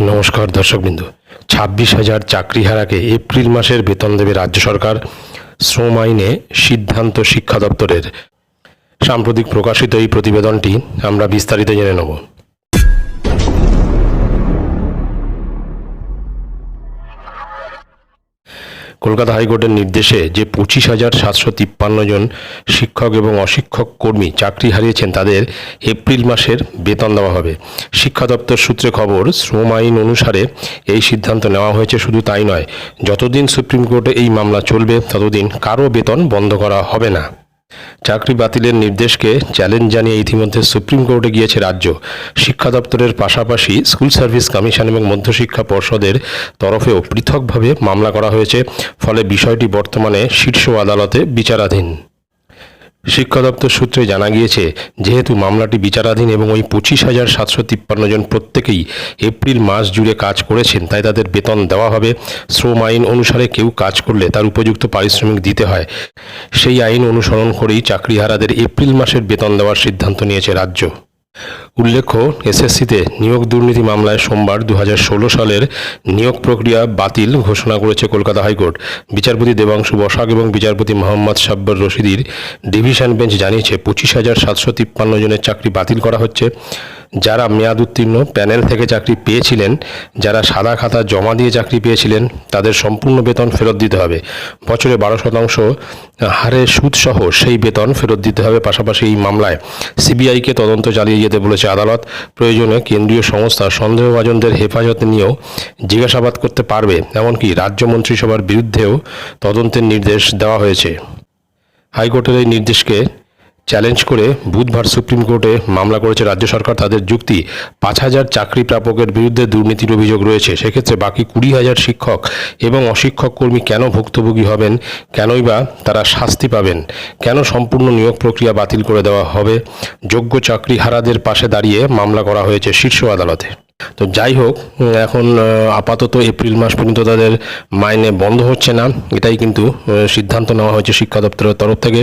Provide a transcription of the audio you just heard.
নমস্কার দর্শকবৃন্দ। ছাব্বিশ হাজার চাকরি হারাকে এপ্রিল মাসের বেতন দেবে রাজ্য সরকার। শ্রম আইনে সিদ্ধান্ত শিক্ষা দপ্তরের। সাম্প্রতিক প্রকাশিত এই প্রতিবেদনটি আমরা বিস্তারিত জেনে নেব। কলকাতা হাইকোর্টের নির্দেশে যে পঁচিশ হাজার সাতশো তিপ্পান্ন জন শিক্ষক এবং অশিক্ষক কর্মী চাকরি হারিয়েছেন, তাদের এপ্রিল মাসের বেতন দেওয়া হবে। শিক্ষা দপ্তর সূত্রে খবর, শ্রম আইন অনুসারে এই সিদ্ধান্ত নেওয়া হয়েছে শুধু তাই নয়, যতদিন সুপ্রিম কোর্টে এই মামলা চলবে, ততদিন কারও বেতন বন্ধ করা হবে না। চাকরি বাতিলের নির্দেশকে চ্যালেঞ্জ জানিয়ে ইতিমধ্যে সুপ্রিম কোর্টে গিয়েছে রাজ্য। শিক্ষা দপ্তরের পাশাপাশি স্কুল সার্ভিস কমিশন এবং মধ্যশিক্ষা পর্ষদের তরফেও পৃথকভাবে মামলা করা হয়েছে। ফলে বিষয়টি বর্তমানে শীর্ষ আদালতে বিচারাধীন। শিক্ষা দপ্তর সূত্রে জানা গিয়েছে, যেহেতু মামলাটি বিচারাধীন এবং ওই পঁচিশ হাজার সাতশো তিপ্পান্ন জন প্রত্যেকেই এপ্রিল মাস জুড়ে কাজ করেছেন, তাই তাদের বেতন দেওয়া হবে। শ্রম আইন অনুসারে কেউ কাজ করলে তার উপযুক্ত পারিশ্রমিক দিতে হয়। সেই আইন অনুসরণ করেই চাকরিহারাদের এপ্রিল মাসের বেতন দেওয়ার সিদ্ধান্ত নিয়েছে রাজ্য। উল্লেখ্য, এসএসসিতে নিয়োগ দুর্নীতি মামলায় সোমবার দু হাজার ষোলো সালের নিয়োগ প্রক্রিয়া বাতিল ঘোষণা করেছে কলকাতা হাইকোর্ট। বিচারপতি দেবাংশু বসাক এবং বিচারপতি মোহাম্মদ সাব্বর রশিদির ডিভিশন বেঞ্চ জানিয়েছে, পঁচিশ হাজার সাতশো তিপ্পান্ন জনের চাকরি বাতিল করা হচ্ছে। যারা মেয়াদ উত্তীর্ণ প্যানেল থেকে চাকরি পেয়েছিলেন, যারা সাদা খাতা জমা দিয়ে চাকরি পেয়েছিলেন, তাদের সম্পূর্ণ বেতন ফেরত দিতে হবে। বছরে বারো শতাংশ হারে সুদসহ সেই বেতন ফেরত দিতে হবে। পাশাপাশি এই মামলায় সিবিআইকে তদন্ত চালিয়ে যেতে বলেছে আদালত। প্রয়োজনে কেন্দ্রীয় সংস্থা সন্দেহভাজনদের হেফাজত নিয়েও জিজ্ঞাসাবাদ করতে পারবে, এমনকি রাজ্য মন্ত্রিসভার বিরুদ্ধেও তদন্তের নির্দেশ দেওয়া হয়েছে। হাইকোর্টের এই নির্দেশকে চ্যালেঞ্জ করে বুধবার সুপ্রিম কোর্টে মামলা করেছে রাজ্য সরকার। তাদের যুক্তি, পাঁচ হাজার চাকরি প্রাপকের বিরুদ্ধে দুর্নীতির অভিযোগ রয়েছে। সেক্ষেত্রে বাকি কুড়ি হাজার শিক্ষক এবং অশিক্ষক কর্মী কেন ভুক্তভোগী হবেন? কেনই বা তারা শাস্তি পাবেন? কেন সম্পূর্ণ নিয়োগ প্রক্রিয়া বাতিল করে দেওয়া হবে? যোগ্য চাকরি হারাদের পাশে দাঁড়িয়ে মামলা করা হয়েছে শীর্ষ আদালতে। তো যাই হোক, এখন আপাতত এপ্রিল মাস পর্যন্ত তাদের মাইনে বন্ধ হচ্ছে না। এটাই কিন্তু সিদ্ধান্ত নেওয়া হয়েছে শিক্ষা দপ্তরের তরফ থেকে।